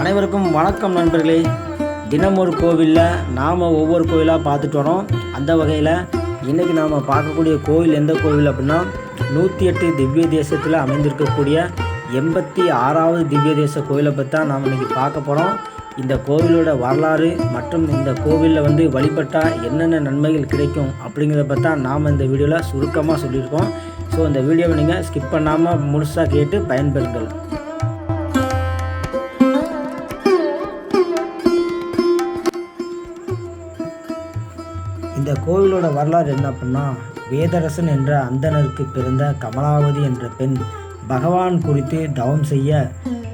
அனைவருக்கும் வணக்கம் நண்பர்களே. தினம் ஒரு கோவிலில் நாம் ஒவ்வொரு கோவிலாக பார்த்துட்டு வரோம். அந்த வகையில் இன்றைக்கி நாம் பார்க்கக்கூடிய கோவில் எந்த கோவில் அப்படின்னா நூற்றி எட்டு திவ்ய தேசத்தில் அமைந்திருக்கக்கூடிய எண்பத்தி ஆறாவது திவ்ய தேச கோயிலை பற்றி தான் நாம் இன்றைக்கி பார்க்க போகிறோம் இந்த கோவிலோட வரலாறு மற்றும் இந்த கோவிலில் வந்து வழிபட்டால் என்னென்ன நன்மைகள் கிடைக்கும் அப்படிங்கிறத பற்றி தான் நாம் இந்த வீடியோவில் சுருக்கமாக சொல்லியிருக்கோம். ஸோ இந்த வீடியோவை நீங்கள் ஸ்கிப் பண்ணாமல் முழுசாக கேட்டு பயன்பெறுங்கள். இந்த கோவிலோட வரலாறு என்ன அப்படின்னா வேதரசன் என்ற அந்தணருக்கு பிறந்த கமலாவதி என்ற பெண் பகவான் குறித்து தவம் செய்ய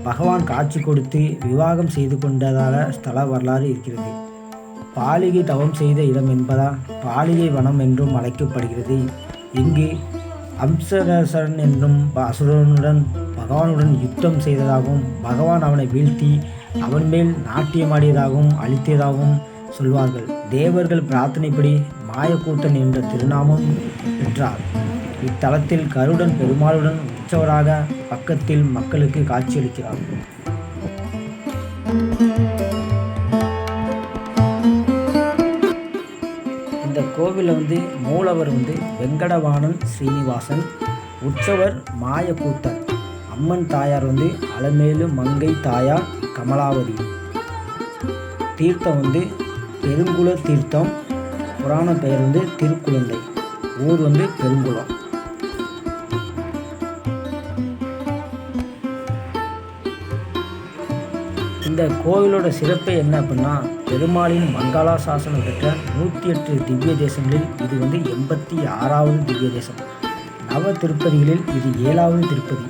பகவான் காட்சி கொடுத்து விவாகம் செய்து கொண்டதாக ஸ்தல வரலாறு இருக்கிறது. பாலிகை தவம் செய்த இடம் என்பதால் பாலிகை வனம் என்றும் அழைக்கப்படுகிறது. இங்கு அம்சரசன் என்றும் அசுரனுடன் பகவானுடன் யுத்தம் செய்ததாகவும் பகவான் அவனை வீழ்த்தி அவன் மேல் நாட்டியமாடியதாகவும் அழித்ததாகவும் சொல்வார்கள். தேவர்கள் பிரார்த்தனைப்படி மாயக்கூத்தன் என்ற திருநாமம் பெற்றார். இத்தலத்தில் கருடன் பெருமாளுடன் உற்சவராக பக்கத்தில் மக்களுக்கு காட்சியளிக்கிறார். இந்த கோவிலில் வந்து மூலவர் வந்து வெங்கடவாணன் ஸ்ரீனிவாசன் உற்சவர் மாயக்கூத்தர். அம்மன் தாயார் வந்து அலமேலு மங்கை தாயார் கமலாவதி. தீர்த்தம் வந்து பெருங்குள தீர்த்தம். புராண பெயர் வந்து திருக்குழந்தை. ஊர் வந்து பெருங்குளம். இந்த கோவிலோட சிறப்பு என்ன அப்படின்னா பெருமாளின் மங்களாசாசனம் பெற்ற நூற்றி எட்டு திவ்ய தேசங்களில் இது வந்து எண்பத்தி ஆறாவது திவ்ய தேசம். நவ திருப்பதிகளில் இது ஏழாவது திருப்பதி.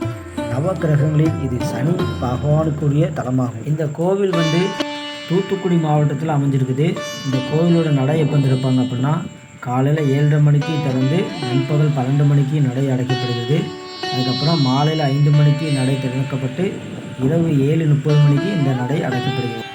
நவ கிரகங்களில் இது சனி பகவானுக்குரிய தலமாகும். இந்த கோவில் வந்து தூத்துக்குடி மாவட்டத்தில் அமைஞ்சிருக்குது. இந்த கோவிலோட நடை எப்போ திறப்பாங்க அப்படின்னா காலையில் ஏழரை மணிக்கு திறந்து நண்பகல் பன்னெண்டு மணிக்கு நடை அடைக்கப்படுகிறது. அதுக்கப்புறம் மாலையில் ஐந்து மணிக்கு நடை திறக்கப்பட்டு இரவு ஏழு முப்பது மணிக்கு இந்த நடை அடைக்கப்படுகிறது.